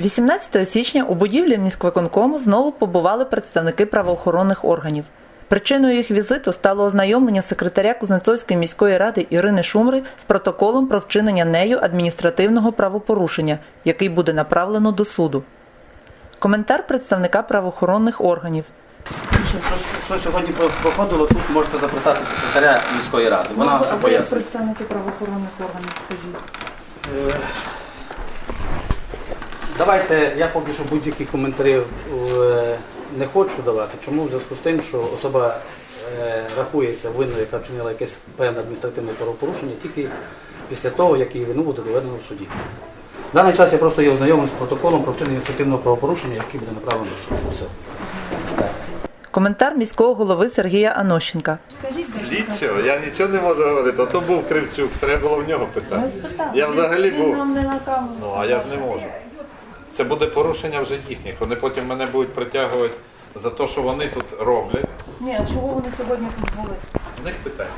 18 січня у будівлі міськвиконкому знову побували представники правоохоронних органів. Причиною їх візиту стало ознайомлення секретаря Кузнецовської міської ради Ірини Шумри з протоколом про вчинення нею адміністративного правопорушення, який буде направлено до суду. Коментар представника правоохоронних органів. Що, що сьогодні про- проходило, тут можете запитати секретаря міської ради. Вона все пояснить. представники правоохоронних органів, скажіть. Давайте я поки що будь-яких коментарів е, не хочу давати. Чому? В зв'язку з тим, що особа е, рахується винною, яка вчинила якесь певне адміністративне правопорушення, тільки після того, як її вину буде доведено в суді. В даний час я просто є ознайомлений з протоколом про вчинення адміністративного правопорушення, який буде направлено в суд. Все. Коментар міського голови Сергія Анощенка. Слідчого? Я нічого не можу говорити. Ото був Кривчук, треба було в нього питати. Я взагалі був. Ну, а я ж не можу. Це буде порушення вже їхніх. Вони потім мене будуть притягувати за те, що вони тут роблять. Ні, а чого вони сьогодні тут були? У них питання.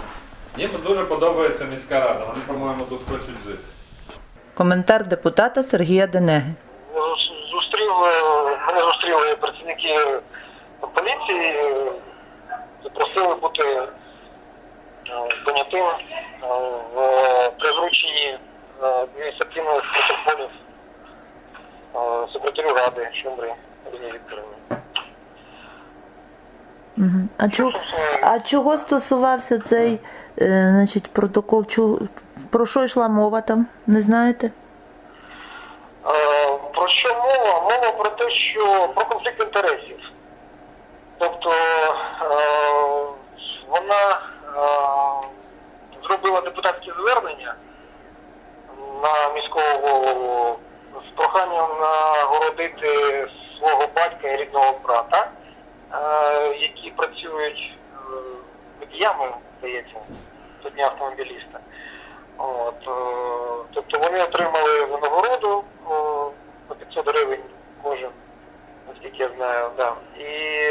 Їм дуже подобається міська рада. Вони, по-моєму, тут хочуть жити. Коментар депутата Сергія Денеги. зустрів е, мене зустріли працівники поліції, запросили бути понятим е, в е, адміністративних протоколів е, секретарю ради Шумбри Ірині Вікторівні. Мгм. А, чого, а чого стосувався цей е, значить, протокол? Чу, про що йшла мова там? Не знаєте? Е, Про що мова? Мова про те, що про конфлікт інтересів. Тобто е, вона е, зробила депутатське звернення на міського голову нагородити свого батька і рідного брата, е, які працюють е, водіями, здається, до дня автомобіліста. От, е, тобто вони отримали винагороду по 500 гривень кожен, наскільки я знаю, да. І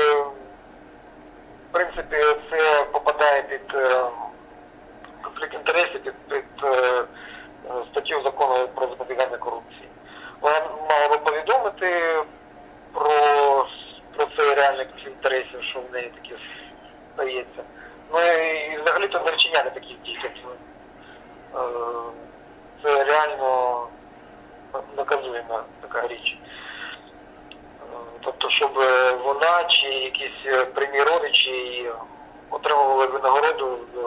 в принципі це попадає під конфлікт інтересів, під, під статтю закону про запобігання корупції. Вона мала би повідомити про, про цей реальний конфлікт інтересів, що в неї таке стається. Ну і взагалі-то не вчиняти таких дій. Тобто, Е, це реально наказуєма така річ. Е, Тобто, щоб вона чи якісь прямі родичі отримували винагороду, е,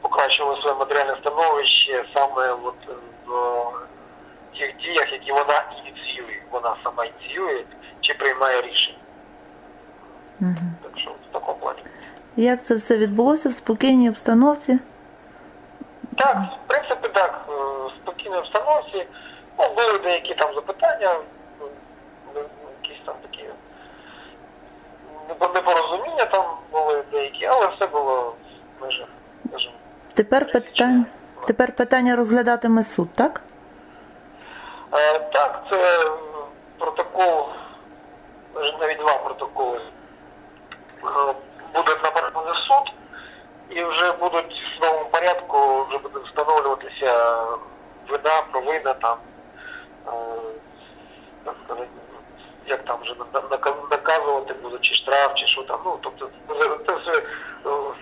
покращували своє матеріальне становище саме от в тих діях, які вона ініціює. Вона сама ініціює чи приймає рішення. Мгм. Так що в такому плані. Як це все відбулося в спокійній обстановці? Так, в принципі, так, е, в спокійній обстановці. Ну, були деякі там запитання, ну, якісь там такі непорозуміння там були деякі, але все було в межах. Тепер питання, тепер питання розглядатиме суд, так? Е, Так, це е, протокол, навіть два протоколи е, будуть в суд, і вже будуть в новому порядку, вже буде встановлюватися вина, провина там, як там вже на- на- нака- наказувати будуть, чи штраф, чи що там. Ну, тобто це все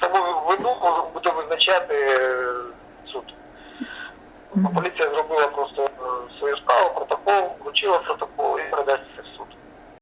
саму вину буде визначати суд. Поліція зробила просто е,